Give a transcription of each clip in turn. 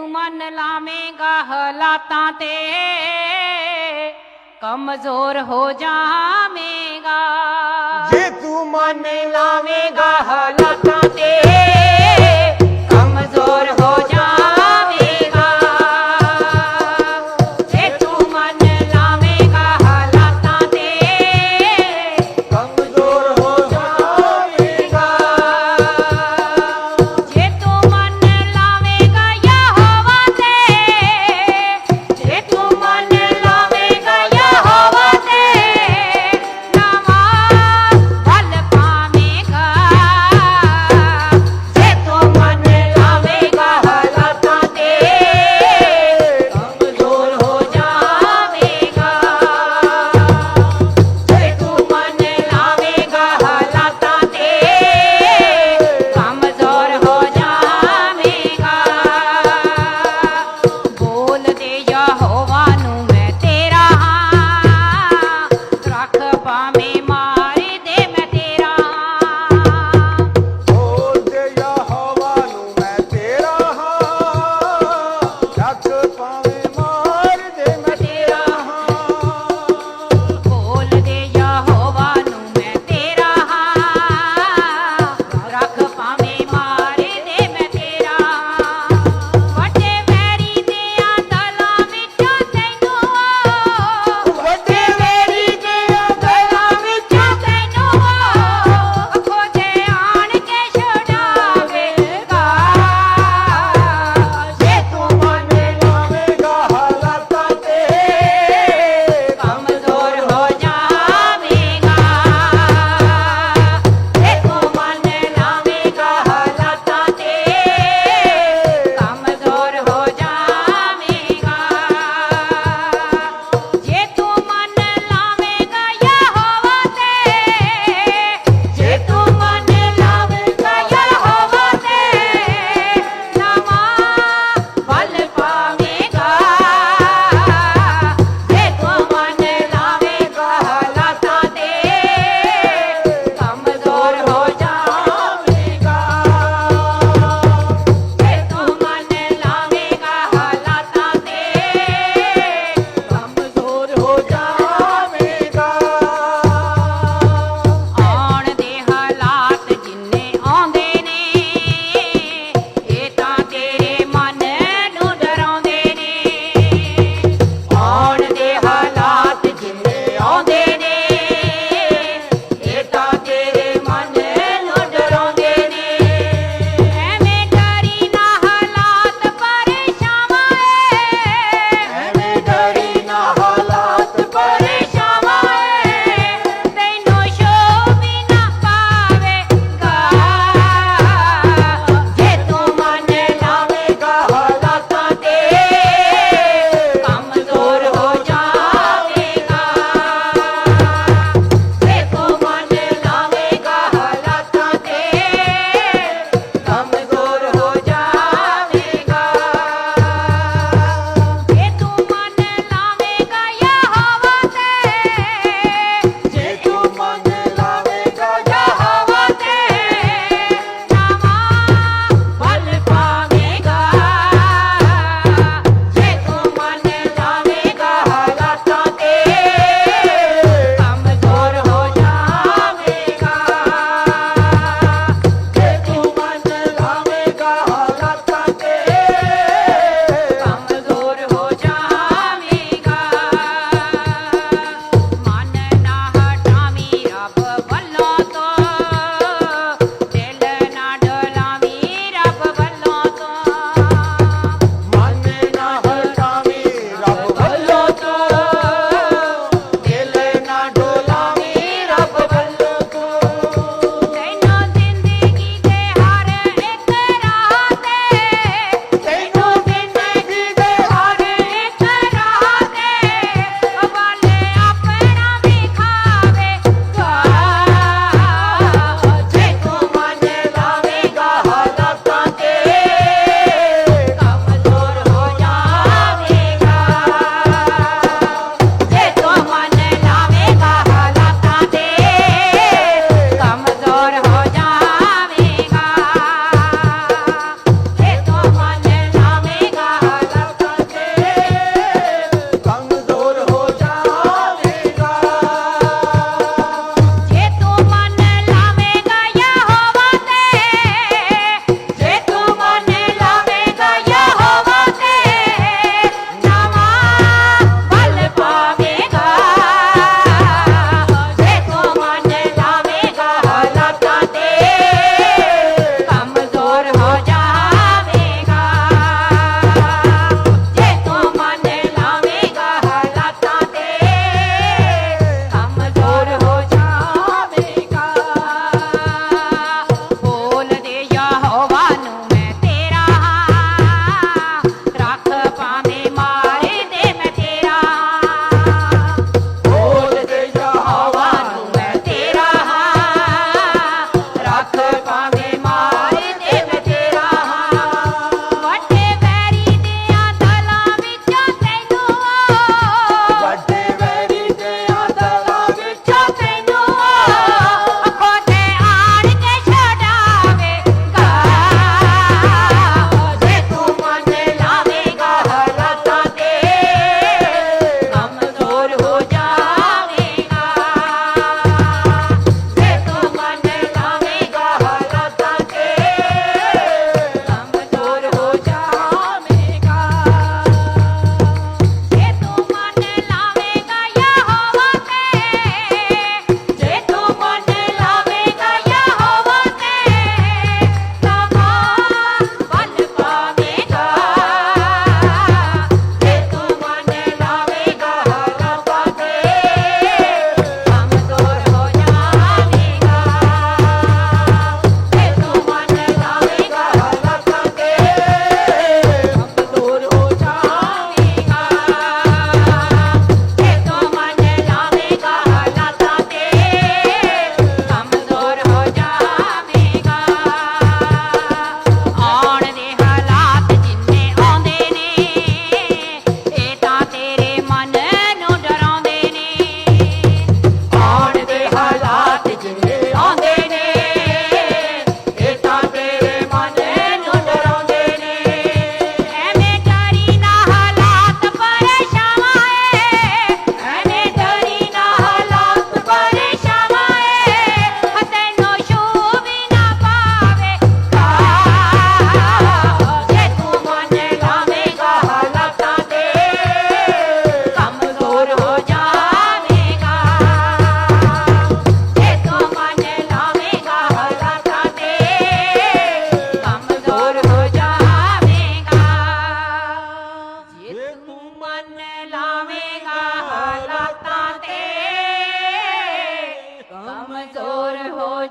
ਤੂੰ ਮਨ ਲਾਵੇਂਗਾ ਹਾਲਾਤਾਂ ਤੇ ਕਮਜ਼ੋਰ ਹੋ ਜਾਵੇਂਗਾ। ਜੇ ਤੂੰ ਮਨ ਲਾਵੇਂਗਾ ਹਾਲਾਤਾਂ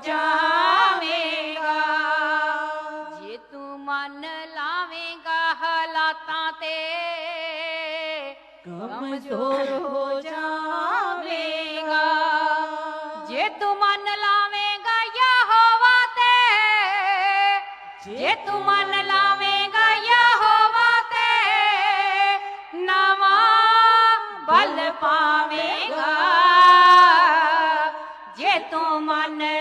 ਜਾਵੇਗਾ। ਜੇ ਤੂੰ ਮਨ ਲਾਵੇਂਗਾ ਹਾਲਾਤਾਂ ਤੇ, ਕਮਜ਼ੋਰ ਹੋ ਜਾਵੇਂਗਾ। ਜੇ ਤੂੰ ਮਨ ਲਾਵੇਂਗਾ ਯਹੋਵਾ ਤੇ, ਜੇ ਤੂੰ ਮਨ ਲਾਵੇਂਗਾ ਯਹੋਵਾ ਤੇ, ਨਵਾਂ ਬਲ ਪਾਵੇਂਗਾ। ਜੇ ਤੂੰ ਮਨ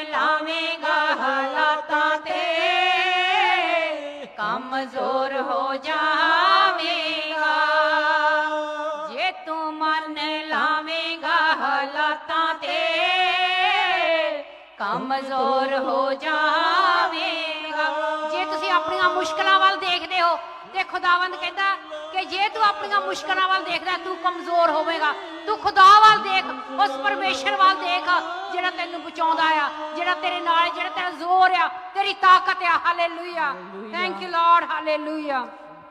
ਕਮਜ਼ੋਰ ਹੋ ਜਾਵੇਂਗਾ। ਜੇ ਤੁਸੀਂ ਆਪਣੀਆਂ ਮੁਸ਼ਕਲਾਂ ਵੱਲ ਦੇਖਦੇ ਹੋ ਤੇ ਖੁਦਾਵੰਦ ਕਹਿੰਦਾ ਕਿ ਜੇ ਤੂੰ ਆਪਣੀਆਂ ਮੁਸ਼ਕਲਾਂ ਵੱਲ ਦੇਖਦਾ ਤੂੰ ਕਮਜ਼ੋਰ ਹੋਵੇਗਾ। ਤੂੰ ਖੁਦਾ ਵੱਲ ਦੇਖ ਉਸ ਪਰਮੇਸ਼ਰ ਵੱਲ ਦੇਖ ਜਿਹੜਾ ਤੈਨੂੰ ਬਚਾਉਂਦਾ ਆ ਜਿਹੜਾ ਤੇਰੇ ਨਾਲ ਜਿਹੜਾ ਤੇਰਾ ਜ਼ੋਰ ਆ ਤੇਰੀ ਤਾਕਤ ਆ। Hallelujah. Thank you lord hallelujah.